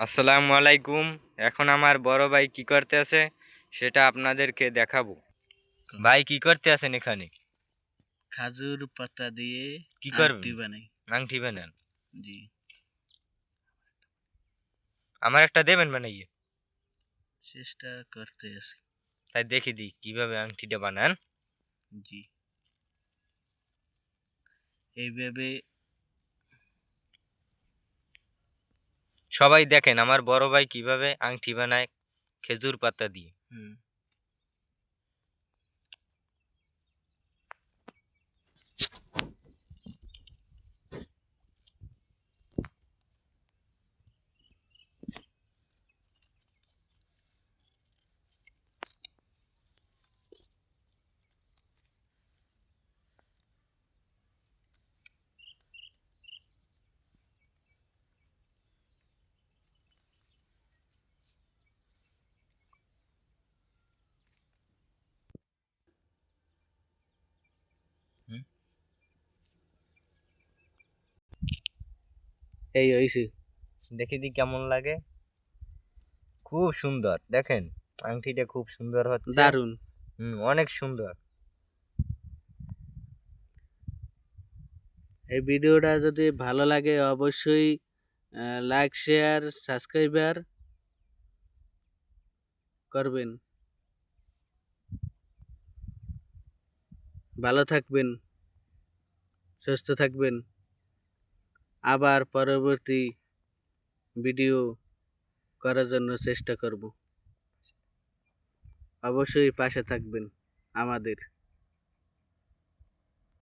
আসসালামু আলাইকুম। এখন আমার বড় ভাই কি করতে আছে সেটা আপনাদেরকে দেখাবো। ভাই কি করতে আছেন এখানে? খাজুর পাতা দিয়ে কি করবেন? আংটি বানাই। আংটি বানান? জি। আমার একটা দেবেন বানাইয়ে চেষ্টা করতে আছি। তাই দেখি দিই কীভাবে আংটিটা বানান। জি। এইভাবে সবাই দেখেন আমার বড় ভাই কীভাবে আংটি বানায় খেজুর পাতা দিয়ে। এই হয়েছে দেখি দিই কেমন লাগে। খুব সুন্দর দেখেন আংটিটা খুব সুন্দর হচ্ছে। দারুণ হুম, অনেক সুন্দর। এই ভিডিওটা যদি ভালো লাগে অবশ্যই লাইক শেয়ার সাবস্ক্রাইবার করবেন। ভালো থাকবেন সুস্থ থাকবেন। আবার পরবর্তী ভিডিও করার জন্য চেষ্টা করব। অবশ্যই পাশে থাকবেন আমাদের।